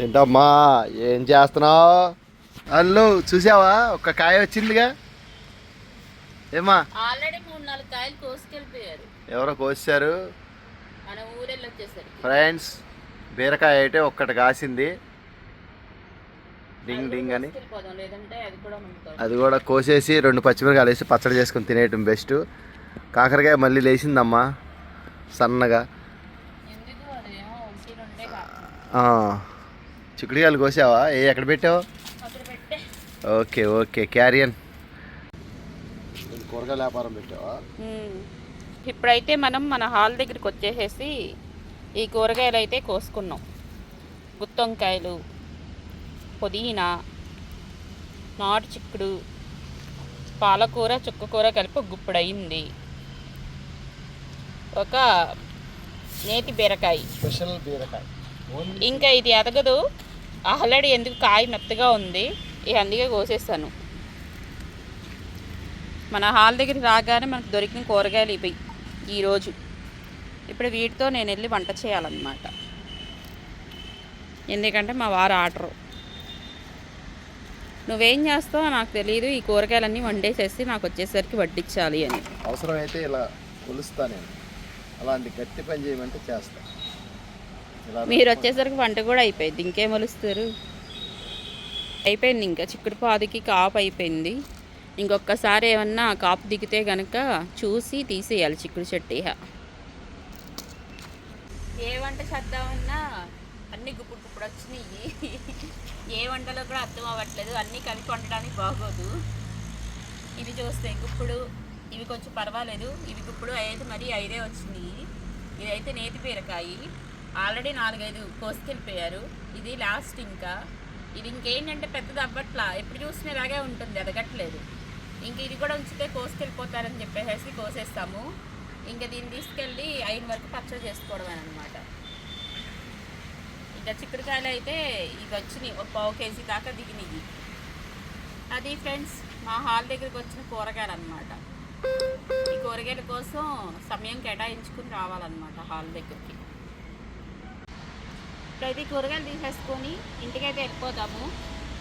ఏంటమ్మా ఏం చేస్తున్నావు? అల్లు చూసావా? ఒక కాయ వచ్చిందిగా. ఏమా ఆల్రెడీ మూడు నాలుగు కాయలు కోసుకెళ్ళిపోయారు. ఎవరో కోసారు ఫ్రెండ్స్ బీరకాయ అయితే ఒక్కటి కాసింది. డింగ్ డింగ్ అని. అది కూడా కోసేసి రెండు పచ్చిమిరకాయలు వేసి పచ్చడి చేసుకుని తినేయటం బెస్ట్. కాకరకాయ మళ్ళీ లేచిందమ్మా సన్నగా. చిక్కుడుకాయలు కోసావా? ఏ ఎక్కడ పెట్టావు? అక్కడ పెట్టే. Okay okay carry on. కూరగాయల వ్యాపారం పెట్టావా? ఇప్పుడైతే మనం మన హాల్ దగ్గరికి వచ్చేసేసి ఈ కూరగాయలు అయితే కోసుకున్నాం. గుత్తొంకాయలు పుదీనా నాటు చిక్కుడు పాలకూర చుక్కకూర కలిపి ఒక గుప్పుడు అయింది ఒక నేతి బీరకాయ. స్పెషల్ బీరకాయ. ఇంకా ఇది ఎదగదు. ఆల్రెడీ ఎందుకు కాయ మెత్తగా ఉంది? ఇక అందుకే కోసేస్తాను. మన హాల్ దగ్గరికి రాగానే మనకు దొరికిన కూరగాయలు ఇవి. ఈరోజు ఇప్పుడు వీటితో నేను వెళ్ళి వంట చేయాలన్నమాట. ఎందుకంటే మా వారు ఆర్డరు. నువ్వేం చేస్తావో నాకు తెలియదు ఈ కూరగాయలన్నీ వండేసేసి నాకు వచ్చేసరికి వడ్డించాలి అని. అవసరమైతే ఇలా కొలుస్తా నేను. అలాంటి గట్టి పని చేయమంటే చేస్తా. మీరు వచ్చేసరికి వంట కూడా అయిపోయింది. ఇంకేం వలుస్తారు అయిపోయింది ఇంకా. చిక్కుడు పాదికి కాపు అయిపోయింది. ఇంకొకసారి ఏమన్నా కాపు దిగితే కనుక చూసి తీసేయాలి చిక్కుడు చెట్టు ఇహ. ఏ వంట చేద్దామన్నా అన్ని గుప్పుడు గుప్పుడు వచ్చినాయి. ఏ వంటలో కూడా అర్థం అవ్వట్లేదు. అన్నీ కలిపి వండడానికి బాగోదు. ఇవి చూస్తే గుప్పుడు ఇవి కొంచెం పర్వాలేదు. ఇవి గుప్పుడు ఐదు మరి ఐదే వచ్చినాయి. ఇదైతే నేతి బీరకాయ. ఆల్రెడీ నాలుగైదు కోసుకెళ్ళిపోయారు ఇది లాస్ట్ ఇంకా. ఇది ఇంకేంటంటే పెద్దది అవ్వట్లా. ఎప్పుడు చూసినా ఇలాగే ఉంటుంది ఎదగట్లేదు. ఇంక ఇది కూడా ఉంచితే కోసుకెళ్ళిపోతారని చెప్పేసి కోసేస్తాము. ఇంకా దీన్ని తీసుకెళ్ళి అయిన వరకు పచ్చడి చేసుకోవడం అనమాట ఇంకా చిక్కుడుకాయలు అయితే ఇవి వచ్చినాయి. ఒక పావు కేజీ దాకా దిగినాయి. అది ఫ్రెండ్స్ మా హాల్ దగ్గరికి వచ్చిన కూరగాయలు అనమాట ఈ కూరగాయల కోసం సమయం కేటాయించుకుని రావాలన్నమాట హాల్ దగ్గరికి. ఇప్పుడైతే కూరగాయలు తీసేసుకొని ఇంటికైతే వెళ్ళిపోతాము.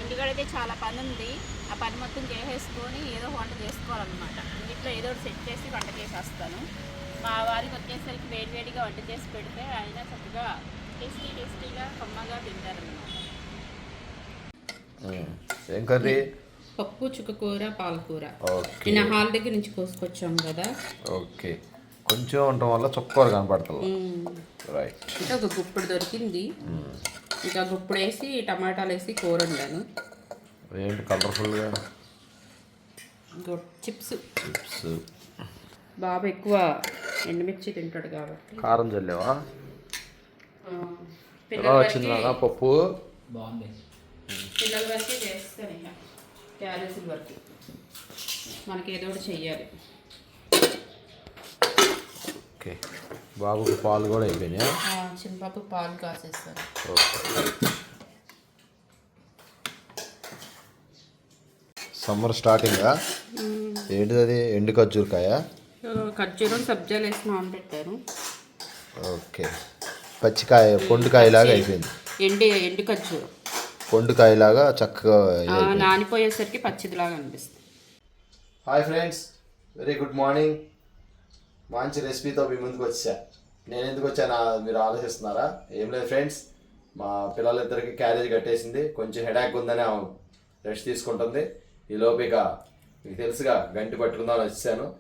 ఇంటికాడైతే చాలా పని ఉంది ఆ పని మొత్తం చేసేసుకొని ఏదో వంట చేసుకోవాలన్నమాట. ఇంట్లో ఏదో ఒకటి సెట్ చేసి వంట చేసేస్తాను. మా వారికి వచ్చేసరికి వేడివేడిగా వంట చేసి పెడితే ఆయన చక్కగా టేస్టీ టేస్టీగా కమ్మగా తింటారన్నమాట. ఏం కర్రీ? పప్పు చుక్కకూర పాలకూర. ఓకే. నిన్న హాల్ దగ్గర నుంచి కోసుకొచ్చాం కదా. ఓకే. కొంచెం ఉండటం వల్ల చొక్కూర కనపడుతుంది రైట్ ఒక గుప్పుడు దొరికింది. ఇంకా గుప్పుడు వేసి టమాటాలు వేసి కూర వండాను ఏంటి కలర్ఫుల్గా? చిప్స్. చిప్స్. బాబు ఎక్కువ ఎండుమిర్చి తింటాడు కాబట్టి. కారం చల్లేవా? ఎలా వచ్చింది పప్పు? పిల్లల వరకే చేస్తాను ఇక. వరకు మనకి ఏదో ఒకటి చెయ్యాలి. ఓకే. బాబుకి పాలు కూడా అయిపోయినాయా? చిన్నపాపు పాలు కాసేస్తాను ఓకే. సమ్మర్ స్టార్టింగా? ఏంటిది అది ఎండు ఖర్జూరకాయ? ఖర్జూరం సబ్జాలు వేసి నానబెట్టారు ఓకే. పచ్చికాయ పొండుకాయలాగా అయిపోయింది. ఎండి ఎండు ఖర్జూరం. పొండుకాయలాగా చక్కగా. నానిపోయేసరికి పచ్చిదిలాగా అనిపిస్తుంది. Hi friends. Very good morning. మంచి రెసిపీతో మీ ముందుకు వచ్చా. నేను ఎందుకు వచ్చానా? మీరు ఆలోచిస్తున్నారా? ఏం లేదు ఫ్రెండ్స్. మా పిల్లలిద్దరికి క్యారేజ్ కట్టేసింది. కొంచెం హెడాక్ ఉందని ఆమె రెస్ట్ తీసుకుంటుంది. ఈ లోపిక మీకు తెలుసుగా గంటి పట్టుకుందామని వచ్చాను.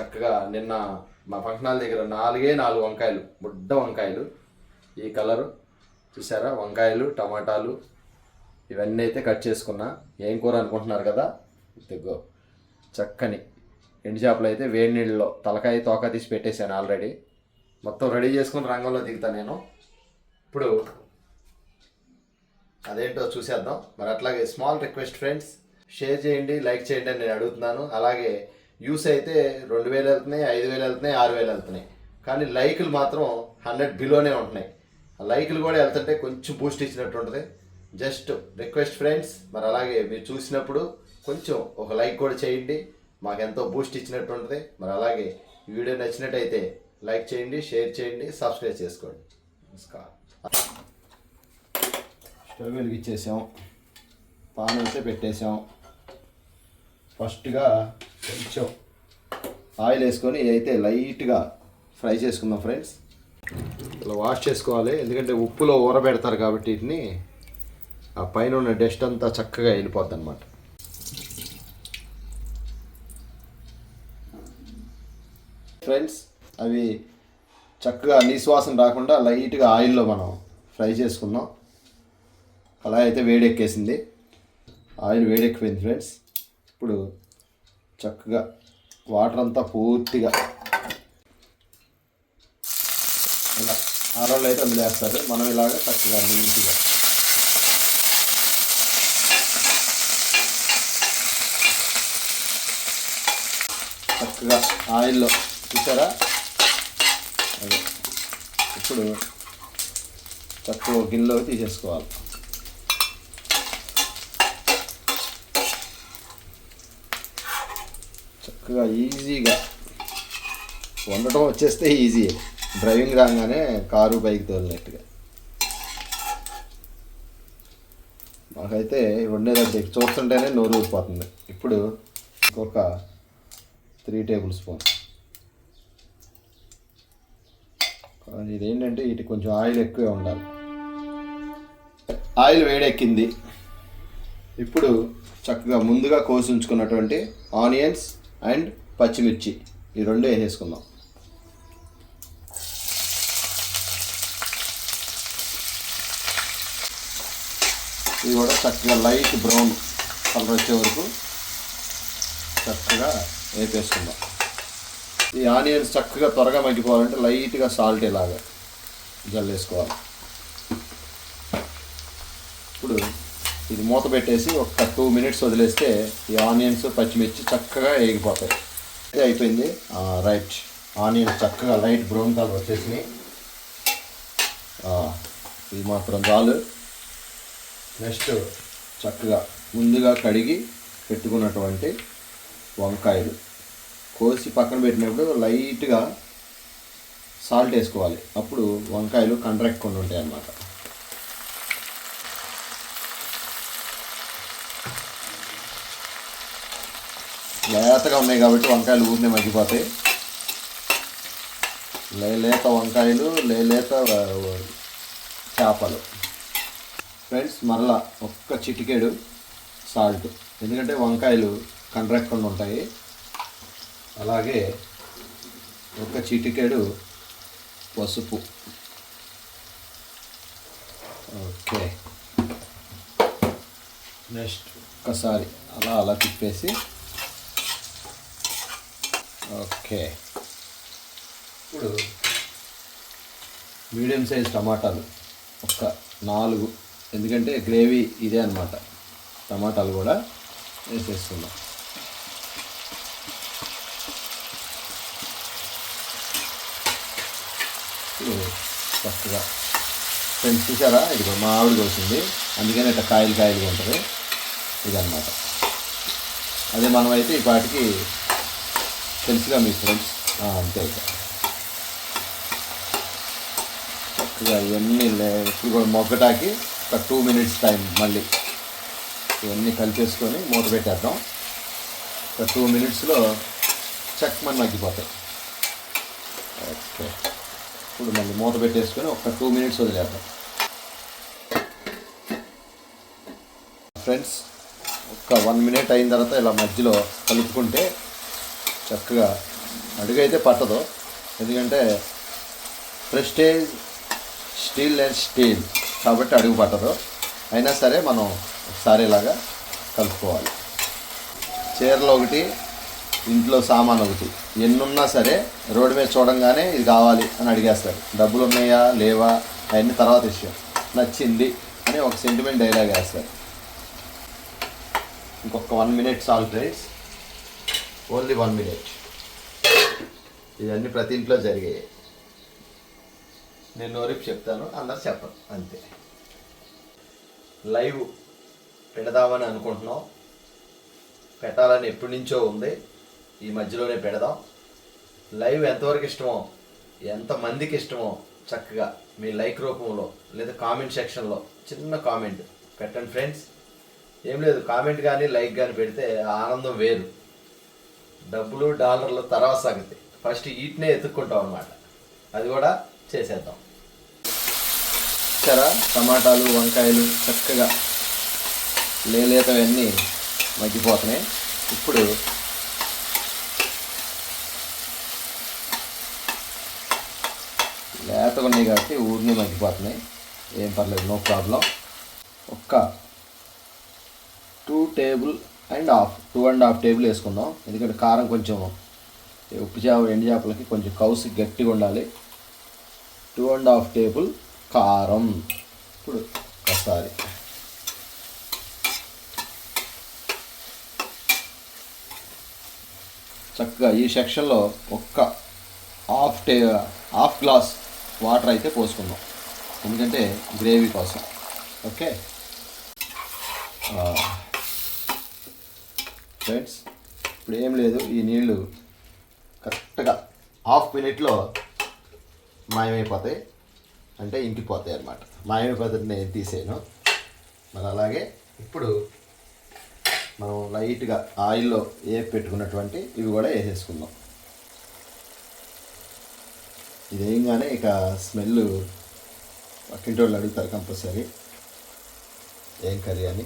చక్కగా నిన్న మా ఫంక్షనాల దగ్గర నాలుగే నాలుగు వంకాయలు బుడ్డ వంకాయలు. ఈ కలరు చూసారా? వంకాయలు టమాటాలు ఇవన్నీ అయితే కట్ చేసుకున్నా. ఏం కూర అనుకుంటున్నారు కదా? ఇదిగో చక్కని ఎండు చేపలు అయితే వేడి నీళ్ళలో తలకాయ తోక తీసి పెట్టేశాను ఆల్రెడీ. మొత్తం రెడీ చేసుకుని రంగంలో దిగుతాను నేను. ఇప్పుడు అదేంటో చూసేద్దాం. మరి అట్లాగే స్మాల్ రిక్వెస్ట్ ఫ్రెండ్స్ షేర్ చేయండి లైక్ చేయండి అని నేను అడుగుతున్నాను. అలాగే వ్యూస్ అయితే రెండు వేలు వెళ్తున్నాయి ఐదు వేలు వెళ్తున్నాయి ఆరు వేలు వెళ్తున్నాయి. కానీ లైకులు మాత్రం హండ్రెడ్ బిలోనే ఉంటున్నాయి. ఆ లైకులు కూడా వెళ్తుంటే కొంచెం బూస్ట్ ఇచ్చినట్టు ఉంటుంది. జస్ట్ రిక్వెస్ట్ ఫ్రెండ్స్ మరి అలాగే మీరు చూసినప్పుడు కొంచెం ఒక లైక్ కూడా చేయండి. మాకు ఎంతో బూస్ట్ ఇచ్చినట్టు ఉంటుంది మరి అలాగే ఈ వీడియో నచ్చినట్టయితే లైక్ చేయండి షేర్ చేయండి సబ్స్క్రైబ్ చేసుకోండి. నమస్కారం. స్టవ్ వెలిగించేసాం. పాన్ అయితే పెట్టేసాం. ఫస్ట్గా కొంచెం ఆయిల్ వేసుకొని అయితే లైట్గా ఫ్రై చేసుకుందాం ఫ్రెండ్స్. ఇలా వాష్ చేసుకోవాలి. ఎందుకంటే ఉప్పులో ఊరబెడతారు కాబట్టి వీటిని ఆ పైన ఉన్న డస్ట్ అంతా చక్కగా వెళ్ళిపోద్ది అనమాట ఫ్రెండ్స్ అవి చక్కగా నిశ్వాసం రాకుండా లైట్గా ఆయిల్లో మనం ఫ్రై చేసుకుందాం. అలా అయితే వేడెక్కేసింది. Oil వేడెక్కిపోయింది friends. ఇప్పుడు చక్కగా వాటర్ అంతా పూర్తిగా ఇలా ఆరోళ్ళు అయితే అందులో వేస్తారు. మనం ఇలాగ చక్కగా నీట్గా చక్కగా ఆయిల్లో చూసారా? అదే. ఇప్పుడు చక్కగా గిన్నెలో తీసేసుకోవాలి. చక్కగా ఈజీగా వండటం వచ్చేస్తే ఈజీ. డ్రైవింగ్ రాగానే కారు బైక్ తోలినట్టుగా. మాకైతే వండేదంటే చూస్తుంటేనే నోరు ఊరిపోతుంది. ఇప్పుడు ఇంకొక త్రీ టేబుల్ స్పూన్ కానీ ఇదేంటంటే వీటికి కొంచెం ఆయిల్ ఎక్కువే ఉండాలి. ఆయిల్ వేడెక్కింది. ఇప్పుడు చక్కగా ముందుగా కోసి ఉంచుకున్నటువంటి ఆనియన్స్ అండ్ పచ్చిమిర్చి. ఈ రెండు వేసేసుకుందాం. ఇది కూడా చక్కగా లైట్ బ్రౌన్ కలర్ వచ్చే వరకు చక్కగా వేపేసుకుందాం. ఈ ఆనియన్స్ చక్కగా త్వరగా మగ్గిపోవాలంటే లైట్గా సాల్ట్ ఇలాగా జల్లేసుకోవాలి. ఇప్పుడు ఇది మూత పెట్టేసి ఒక టూ మినిట్స్ వదిలేస్తే ఈ ఆనియన్స్ పచ్చిమిర్చి చక్కగా వేగిపోతాయి. ఇది అయిపోయింది. రైట్. ఆనియన్స్ చక్కగా లైట్ బ్రౌన్ కలర్ వచ్చేసినాయి. ఇది మాత్రం చాలు. నెక్స్ట్ చక్కగా ముందుగా కడిగి పెట్టుకున్నటువంటి వంకాయలు. కోసి పక్కన పెట్టినప్పుడు లైట్గా సాల్ట్ వేసుకోవాలి. అప్పుడు వంకాయలు కండ్రెక్కకుండా ఉంటాయి అన్నమాట. లేతగా ఉన్నాయి కాబట్టి వంకాయలు ఊరినే మగ్గిపోతాయి. లేలేత వంకాయలు లేలేత చేపలు. ఫ్రెండ్స్ మరలా ఒక్క చిటికేడు సాల్ట్. ఎందుకంటే వంకాయలు కండ్రెక్కకుండా ఉంటాయి. అలాగే ఒక చిటికెడు పసుపు. ఓకే. నెక్స్ట్. ఒక్కసారి అలా అలా తిప్పేసి. ఓకే. ఇప్పుడు మీడియం సైజ్ టమాటాలు. ఒక నాలుగు. ఎందుకంటే గ్రేవీ ఇదే అన్నమాట. టమాటాలు కూడా వేసేస్తున్నాం. ఇప్పుడు చక్కగా ఫ్రెండ్స్ చూసారా? ఇది మా ఆవిడ కోసింది. అందుకని ఇట్లా కాయలు కాయలుగా ఉంటుంది. ఇదన్నమాట. అదే మనమైతే ఈ పాటికి తెలుసుగా మీ ఫ్రెండ్స్. అంతే ఇక. చక్కగా ఇవన్నీ లే- ఇప్పుడు కూడా మొగ్గటాకి ఒక టూ మినిట్స్ టైం మళ్ళీ. ఇవన్నీ కలిపేసుకొని మూత పెట్టేద్దాం. ఒక టూ మినిట్స్లో చెక్ మగ్గిపోతాయి. ఓకే. ఇప్పుడు మళ్ళీ మూత పెట్టేసుకొని ఒక టూ మినిట్స్ వదిలేద్దాం. ఫ్రెండ్స్ ఒక వన్ మినిట్ అయిన తర్వాత ఇలా మధ్యలో కలుపుకుంటే చక్కగా అడుగైతే పట్టదు. ఎందుకంటే ప్రెస్టేజ్ స్టీల్ అండ్ స్టీల్ కాబట్టి అడుగు పట్టదు. అయినా సరే మనం ఒకసారి ఇలాగా కలుపుకోవాలి. చీరలు ఒకటి ఇంట్లో సామాన్ ఒకటి. ఎన్నున్నా సరే రోడ్డు మీద చూడంగానే ఇది కావాలి అని అడిగేస్తారు. డబ్బులు ఉన్నాయా లేవా? అవన్నీ తర్వాత విషయం నచ్చింది అని ఒక సెంటిమెంట్ డైలాగ్ వేస్తారు. ఇంకొక one minute salt rights only one minute ఇవన్నీ ప్రతి ఇంట్లో జరిగాయి. నేను నోరిపి చెప్తాను అందరు చెప్పను అంతే. లైవ్ పెడదామని అనుకుంటున్నాం. పెట్టాలని ఎప్పటి నుంచో ఉంది. ఈ మధ్యలోనే పెడదాం. లైవ్ ఎంతవరకు ఇష్టమో ఎంతమందికి ఇష్టమో చక్కగా మీ లైక్ రూపంలో లేదా కామెంట్ సెక్షన్లో చిన్న కామెంట్ పెట్టండి ఫ్రెండ్స్. ఏం లేదు కామెంట్ కానీ లైక్ కానీ పెడితే ఆనందం వేరు. డబ్బులు డాలర్లు తర్వాత సంగతి. ఫస్ట్ వీటినే ఎత్తుక్కుంటాం అనమాట అది కూడా చేసేద్దాం. సరే టమాటాలు వంకాయలు చక్కగా లేలేతవన్నీ మగ్గిపోతున్నాయి. ఇప్పుడు లేతగా ఉన్నాయి కాబట్టి ఊరిని మగ్గిపోతున్నాయి ఏం పర్లేదు నో ప్రాబ్లం ఒక్క two table and half two and half table వేసుకుందాం. ఎందుకంటే కారం కొంచెం ఉప్పు చేప ఎండు చేపలకి కొంచెం కౌసి గట్టిగా ఉండాలి. టూ అండ్ హాఫ్ టేబుల్ కారం. ఇప్పుడు ఒకసారి. చక్కగా ఈ సెక్షన్లో ఒక్క హాఫ్ టే హాఫ్ గ్లాస్ వాటర్ అయితే పోసుకుందాం. ఎందుకంటే గ్రేవీ కోసం. ఓకే? ఫ్రెండ్స్ ఇప్పుడు ఏం లేదు ఈ నీళ్ళు కరెక్ట్గా హాఫ్ మినిట్లో మాయమైపోతాయి. అంటే ఇంకిపోతాయి అన్నమాట. మాయమైపోతే నేను తీసేయను. మరి అలాగే ఇప్పుడు మనం లైట్గా ఆయిల్లో ఏ పెట్టుకున్నటువంటి ఇవి కూడా వేసేసుకుందాం. ఇది ఇక స్మెల్ పక్కింటి వాళ్ళు అడుగుతారు కంపల్సరీ. ఏం కర్రీ అని?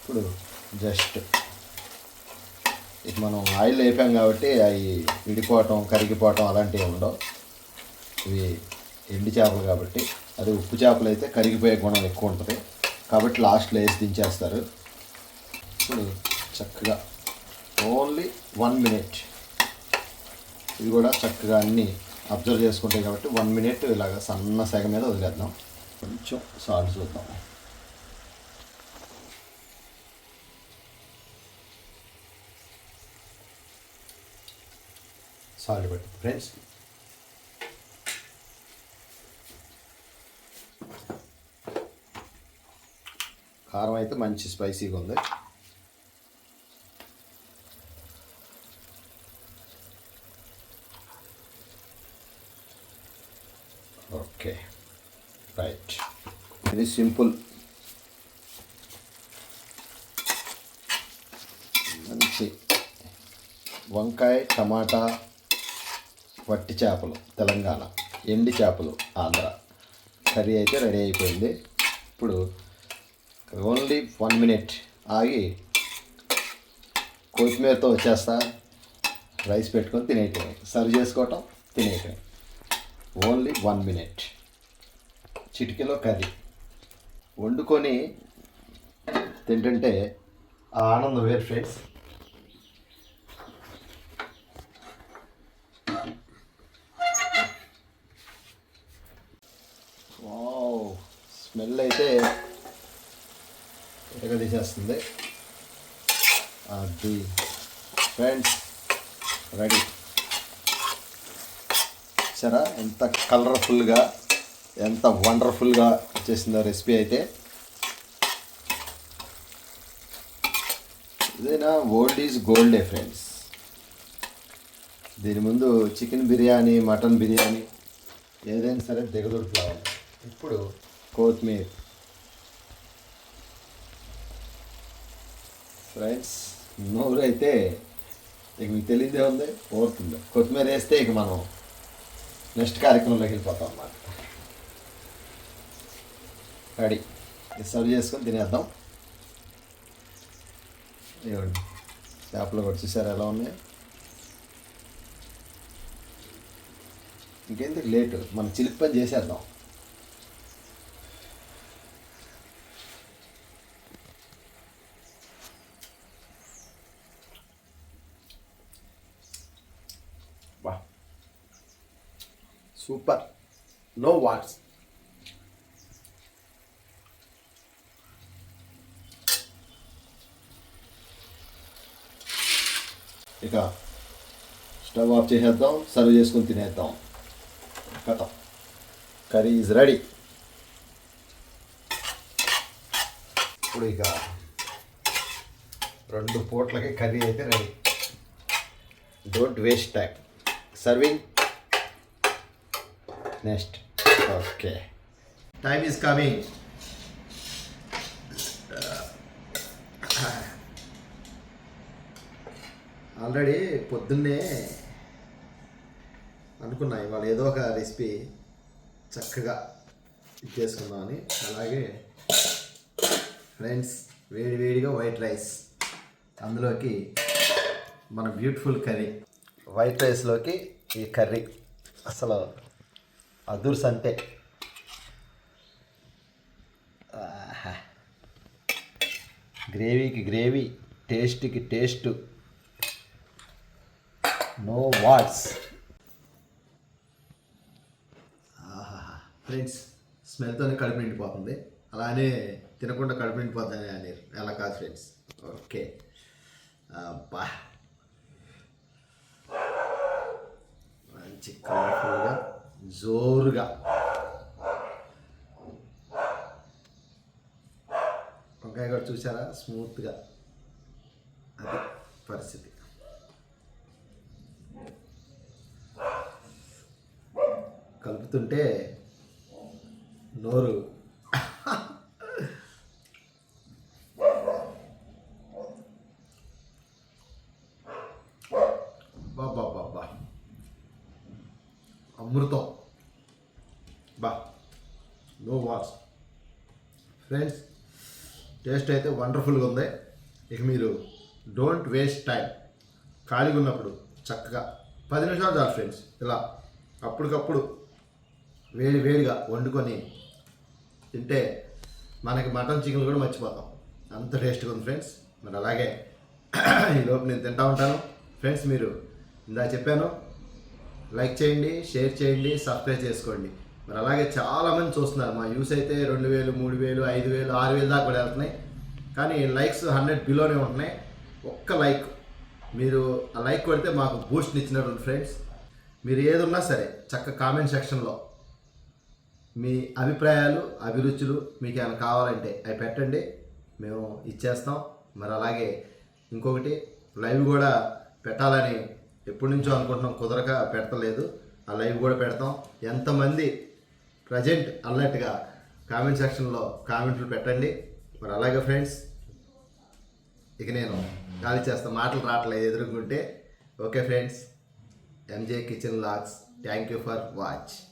ఇప్పుడు జస్ట్ ఇది మనం ఆయిల్ వేపాం కాబట్టి అవి విడిపోవటం కరిగిపోవటం అలాంటివి ఉండవు. ఇవి ఎండి చేపలు కాబట్టి. అది ఉప్పు చేపలు అయితే కరిగిపోయే గుణం ఎక్కువ ఉంటుంది. కాబట్టి లాస్ట్లో వేసి దించేస్తారు. ఇప్పుడు చక్కగా ఓన్లీ వన్ మినిట్ ఇది కూడా చక్కగా అన్నీ అబ్జర్వ్ చేసుకుంటాయి కాబట్టి వన్ మినిట్ ఇలాగ సన్న సెగ మీద వదిలేద్దాం. కొంచెం సాల్ట్ చూద్దాం. సాల్ట్ పెట్టి ఫ్రెండ్స్ కారం అయితే మంచి స్పైసీగా ఉంది ఓకే రైట్ ఇది సింపుల్. మంచి వంకాయ టమాటా వట్టి చేపలు తెలంగాణ ఎండి చేపలు ఆంధ్ర. కర్రీ అయితే రెడీ అయిపోయింది. ఇప్పుడు ఓన్లీ వన్ మినిట్ ఆగి కొత్తిమీరతో వచ్చేస్తా. రైస్ పెట్టుకొని తినేయటమే. సర్వ్ చేసుకోవటం తినేయటమే. Only one minute. చిటికీలో కర్రీ. వండుకొని తింటుంటే ఆ ఆనందం వేరు ఫ్రెండ్స్ వావ్ స్మెల్ అయితే ఎరగ తీసేస్తుంది. అది ఫ్రెండ్స్ రెడీ సరే ఎంత కలర్ఫుల్గా ఎంత వండర్ఫుల్గా చేసిందో రెసిపీ అయితే. ఇదేనా? ఓల్డ్ ఈజ్ గోల్డే ఫ్రెండ్స్ దీని ముందు చికెన్ బిర్యానీ మటన్ బిర్యానీ ఏదైనా సరే దిగదొరుకుతాం ఇప్పుడు కొత్తిమీర. ఫ్రెండ్స్ నోరు అయితే ఇక మీకు తెలియదే ఉంది ఓరుతుంది కొత్తిమీర వేస్తే ఇక మనం నెక్స్ట్ కార్యక్రమంలోకి వెళ్ళిపోతాం అన్నమాట. రెడీ. సర్వ్ చేసుకొని తినేద్దాం. ఇవ్వండి చేపలు కూడా చూసారు ఎలా ఉన్నాయి? ఇంకెందుకు లేటు. మనం చిలిపి పని చేసేద్దాం. Wow super. Know what's. ఇక స్టవ్ ఆఫ్ చేసేద్దాం సర్వ్ చేసుకొని తినేద్దాం. కథ. కర్రీ ఈజ్ రెడీ ఇప్పుడు ఇక రెండు పూట్లకి కర్రీ అయితే ready don't waste time serving next okay time is coming already పొద్దున్నే అనుకున్నా ఇవాళ ఏదో ఒక రెసిపీ చక్కగా ఇది చేసుకుందామని. అలాగే ఫ్రెండ్స్ వేడి వేడిగా వైట్ రైస్. అందులోకి మన బ్యూటిఫుల్ కర్రీ. వైట్ రైస్లోకి ఈ కర్రీ. అసలు అదుర్స్ అంటే గ్రేవీకి గ్రేవీ టేస్ట్కి టేస్ట్. నో వాట్స్ ఫ్రెండ్స్ స్మెల్తోనే కడుపు నిండిపోతుంది. అలానే తినకుండా కడుపు నిండిపోతుంది అని అలా కాదు ఫ్రెండ్స్. ఓకే. అబ్బా. మంచి కలర్ఫుల్గా జోరుగా. వంకాయ కూడా చూసారా? స్మూత్గా అది పరిస్థితి. కలుపుతుంటే నోరు బాబా అమృతం. బా. నో వాట్స్ ఫ్రెండ్స్ టేస్ట్ అయితే వండర్ఫుల్గా ఉంది. ఇక మీరు డోంట్ వేస్ట్ టైం ఖాళీగా ఉన్నప్పుడు చక్కగా పది నిమిషాలు చాలు ఫ్రెండ్స్ ఇలా అప్పటికప్పుడు వేడి వేడిగా వండుకొని తింటే మనకి మటన్ చికెన్ కూడా మర్చిపోతాం. అంత టేస్ట్గా ఉంది ఫ్రెండ్స్. మరి అలాగే ఈలోపు నేను తింటా ఉంటాను. ఫ్రెండ్స్ మీరు ఇందా చెప్పాను లైక్ చేయండి షేర్ చేయండి సబ్స్క్రైబ్ చేసుకోండి. మరి అలాగే చాలామంది చూస్తున్నారు. మా యూస్ అయితే రెండు వేలు మూడు వేలు ఐదు వేలు ఆరు వేలు దాకా కూడా వెళ్తున్నాయి. కానీ లైక్స్ హండ్రెడ్ బిలోనే ఉంటున్నాయి. ఒక్క లైక్ మీరు ఆ లైక్ కొడితే మాకు బూస్ట్ ఇచ్చినట్టు ఫ్రెండ్స్. మీరు ఏదున్నా సరే చక్క కామెంట్ సెక్షన్లో మీ అభిప్రాయాలు అభిరుచులు మీకు ఏమైనా కావాలంటే అవి పెట్టండి. మేము ఇచ్చేస్తాం. మరి అలాగే ఇంకొకటి లైవ్ కూడా పెట్టాలని ఎప్పటి నుంచో అనుకుంటున్నాం. కుదరక పెడతలేదు. ఆ లైవ్ కూడా పెడతాం. ఎంతమంది ప్రజెంట్ అన్నట్టుగా కామెంట్ సెక్షన్లో కామెంట్లు పెట్టండి. మరి అలాగే ఫ్రెండ్స్ ఇక నేను ఖాళీ చేస్తా. మాటలు రావట్లేదు ఎదుర్కొంటే. Okay friends MJ kitchen logs thank you for watch.